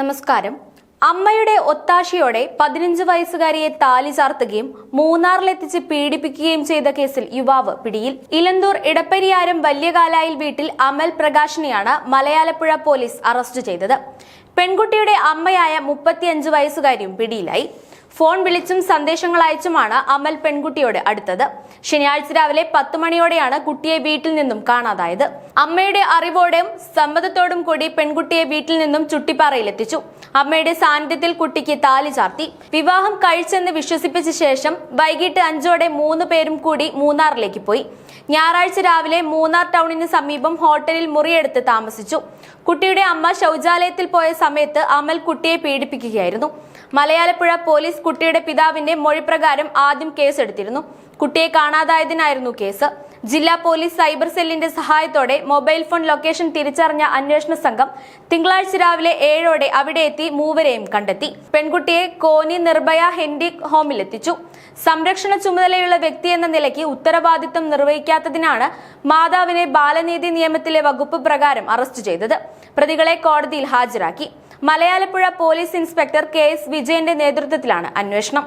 നമസ്കാരം. അമ്മയുടെ ഒത്താശയോടെ പതിനഞ്ച് വയസ്സുകാരിയെ താലി ചാർത്തുകയും മൂന്നാറിലെത്തിച്ച് പീഡിപ്പിക്കുകയും ചെയ്ത കേസിൽ യുവാവ് പിടിയിൽ. ഇലന്തൂർ ഇടപ്പരിയാരം വല്യകാലായിൽ വീട്ടിൽ അമൽ പ്രകാശിനെയാണ് മലയാളപ്പുഴ പോലീസ് അറസ്റ്റ് ചെയ്തത്. പെൺകുട്ടിയുടെ അമ്മയായ മുപ്പത്തിയഞ്ച് വയസ്സുകാരിയും പിടിയിലായി. ഫോൺ വിളിച്ചും സന്ദേശങ്ങൾ അയച്ചുമാണ് അമൽ പെൺകുട്ടിയോട് അടുത്തത്. ശനിയാഴ്ച രാവിലെ പത്ത് മണിയോടെയാണ് കുട്ടിയെ വീട്ടിൽ നിന്നും കാണാതായത്. അമ്മയുടെ അറിവോടെയും സമ്മതത്തോടും കൂടി പെൺകുട്ടിയെ വീട്ടിൽ നിന്നും ചുട്ടിപ്പാറയിലെത്തിച്ചു. അമ്മയുടെ സാന്നിധ്യത്തിൽ കുട്ടിക്ക് താലി ചാർത്തി. വിവാഹം കഴിച്ചെന്ന് വിശ്വസിപ്പിച്ച ശേഷം വൈകിട്ട് അഞ്ചോടെ മൂന്ന് പേരും കൂടി മൂന്നാറിലേക്ക് പോയി. ഞായറാഴ്ച രാവിലെ മൂന്നാർ ടൗണിന് സമീപം ഹോട്ടലിൽ മുറിയെടുത്ത് താമസിച്ചു. കുട്ടിയുടെ അമ്മ ശൗചാലയത്തിൽ പോയ സമയത്ത് അമൽ കുട്ടിയെ പീഡിപ്പിക്കുകയായിരുന്നു. മലയാലപ്പുഴ പോലീസ് കുട്ടിയുടെ പിതാവിന്റെ മൊഴിപ്രകാരം ആദ്യം കേസെടുത്തിരുന്നു. കുട്ടിയെ കാണാതായതിനായിരുന്നു കേസ്. ജില്ലാ പോലീസ് സൈബർ സെല്ലിന്റെ സഹായത്തോടെ മൊബൈൽ ഫോൺ ലൊക്കേഷൻ തിരിച്ചറിഞ്ഞ അന്വേഷണ സംഘം തിങ്കളാഴ്ച രാവിലെ ഏഴോടെ അവിടെ എത്തി മൂവരെയും കണ്ടെത്തി. പെൺകുട്ടിയെ കോനി നിർഭയ ഹെൻഡിക് ഹോമിലെത്തിച്ചു. സംരക്ഷണ ചുമതലയുള്ള വ്യക്തി എന്ന നിലയ്ക്ക് ഉത്തരവാദിത്തം നിർവഹിക്കാത്തതിനാണ് മാതാവിനെ ബാലനീതി നിയമത്തിലെ വകുപ്പ് പ്രകാരം അറസ്റ്റ് ചെയ്തത്. പ്രതികളെ കോടതിയിൽ ഹാജരാക്കി. Malayalappuzha police inspector K S വിജയന്റെ നേതൃത്വത്തിലാണ് അന്വേഷണം.